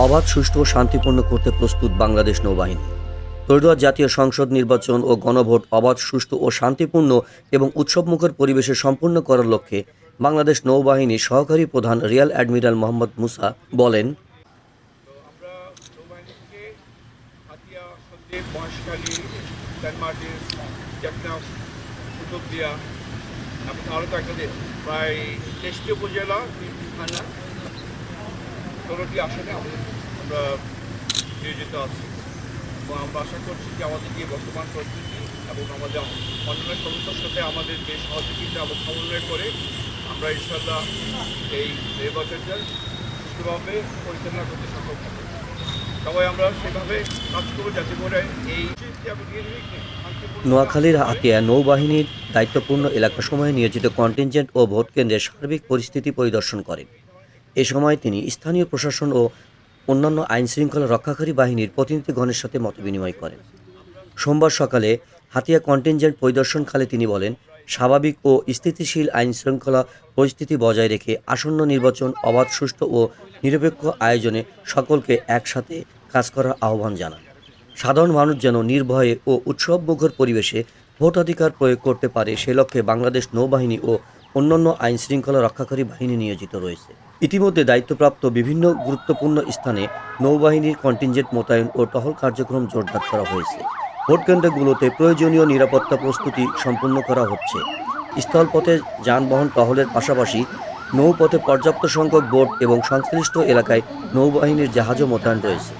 অবাধ, সুষ্ঠু ও শান্তিপূর্ণ করতে প্রস্তুত বাংলাদেশ নৌবাহিনী। ত্রয়োদশ জাতীয় সংসদ নির্বাচন ও গণভোট অবাধ, সুষ্ঠু ও শান্তিপূর্ণ এবং উৎসবমুখর পরিবেশে সম্পূর্ণ করার লক্ষ্যে বাংলাদেশ নৌবাহিনীর সহকারী প্রধান রিয়াল অ্যাডমিরাল মোহাম্মদ মুসা বলেন প্রায় উপজেলা ষোলোটি আসনে আমরা নিয়োজিত আছি। এবং আমরা আশা করছি যে আমাদের যে বর্তমান পরিস্থিতি এবং আমাদের অন্যান্য সংস্থার সাথে আমাদের যে সহযোগিতা এবং সমন্বয় করে আমরা ইনশাল্লাহ এই নির্বাচনটা সুষ্ঠুভাবে পরিচালনা করতে সক্ষম হব। সবাই আমরা সেভাবে কাজ করব যাতে করে এই নোয়াখালীর হাতিয়া নৌবাহিনীর দায়িত্বপূর্ণ এলাকাসমূহে নিয়োজিত কন্টিনজেন্ট ও ভোট কেন্দ্রের সার্বিক পরিস্থিতি পরিদর্শন করেন। এ সময় তিনি স্থানীয় প্রশাসন ও অন্যান্য আইন শৃঙ্খলা রক্ষাকারী বাহিনীর প্রতিনিধিগণের সাথে মতবিনিময় করেন। সোমবার সকালে হাতিয়া কন্টিনজেন্ট পরিদর্শনকালে তিনি বলেন, স্বাভাবিক ও স্থিতিশীল আইন শৃঙ্খলা পরিস্থিতি বজায় রেখে আসন্ন নির্বাচন অবাধ, সুষ্ঠু ও নিরপেক্ষ আয়োজনে সকলকে একসাথে কাজ করার আহ্বান জানান। সাধারণ মানুষ যেন নির্ভয়ে ও উৎসবমুখর পরিবেশে ভোটাধিকার প্রয়োগ করতে পারে, সে লক্ষ্যে বাংলাদেশ নৌবাহিনী ও অন্যান্য আইন শৃঙ্খলা রক্ষাকারী বাহিনী নিয়োজিত রয়েছে। ইতিমধ্যে দায়িত্বপ্রাপ্ত বিভিন্ন গুরুত্বপূর্ণ স্থানে নৌবাহিনীর কন্টিনজেন্ট মোতায়েন ও টহল কার্যক্রম জোরদার করা হয়েছে। ভোট কেন্দ্রগুলোতে প্রয়োজনীয় নিরাপত্তা প্রস্তুতি সম্পন্ন করা হচ্ছে। স্থলপথে যানবাহন টহলের পাশাপাশি নৌপথে পর্যাপ্ত সংখ্যক বোট এবং সংশ্লিষ্ট এলাকায় নৌবাহিনীর জাহাজও মোতায়েন রয়েছে।